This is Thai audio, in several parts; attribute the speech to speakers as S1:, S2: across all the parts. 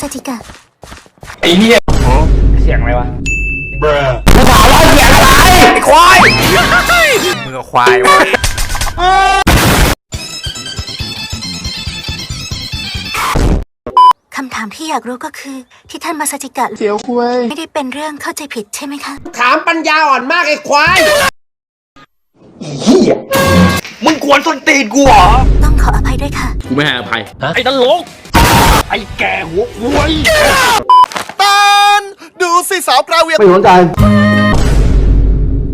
S1: ซาจิกะ
S2: ไอ้เหี้ยเสียงอะไรวะ
S3: กูถามว่าเสียงอะไรไอ้ควาย
S2: มึงกับควายวะ
S1: คำถามที่อยากรู้ก็คือที่ท่านมาซาจิกะ
S3: เสียวคุย
S1: ไม่ได้เป็นเรื่องเข้าใจผิดใช่ไหมคะ
S3: ถามปัญญาอ่อนมากไอ้ควาย
S2: มึงกวนส้นตีนกูเหรอ
S1: ต้องขออภัยด้วยค่ะ
S4: กูไม่ให้อภัย
S2: ไอ้ตลก ไอ้แก่หัวควย
S5: ตานดูสิสาวกราเวีย
S3: ไม่สนใจ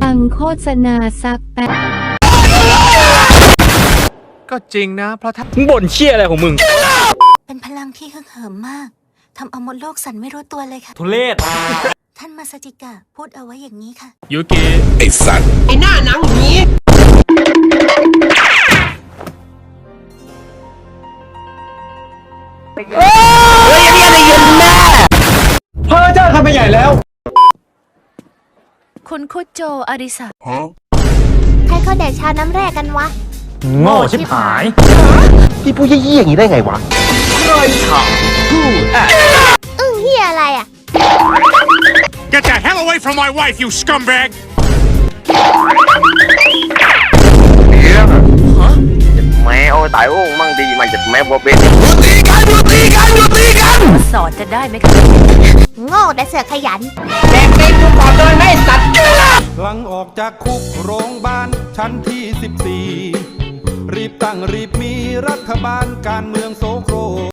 S6: ฟังโฆษณาสักแป๊บ
S4: ก็จริงนะเพราะถ้า
S2: มึงบ่นเชี่ยอะไรของมึง
S1: เป็นพลังที่ฮึกเหิมมากทำเอาหมดโลกสั่นไม่รู้ตัวเลยค่ะ
S2: ทุเรศ
S1: ท่านมาซาจิกะพูดเอาไว้อย่างนี้ค่ะ
S4: ยูกิ
S3: ไอ้สัตว์ไอ้หน้าหนังหนี
S2: เพ้อเจ้าทำไปใหญ่แล้ว
S1: คุณคุโจอาริสะ
S7: ใครเขาแดกชาน้ำแร่กันวะ
S2: โง่ชิบหาย
S3: พี่พูดยี่ยๆอย่างนี้ได้ไงวะ
S7: อึ้งเฮียอะไรอะ
S8: Get the hell away from my wife, you scumbag!
S9: แม่โอ้ตายโอ้มั่ง มันจะแม่บ่เป็น
S1: สอนจะได้ไหมคะ
S7: โง่แต่เสือกขยัน
S3: แดกตีนกูก่อนเลยนะไอ้สัตว์
S5: หลังออกจากคุกโรงพยาบาลชั้นที่ 14 รีบตั้งรีบมีรัฐบาลการเมืองโสโคร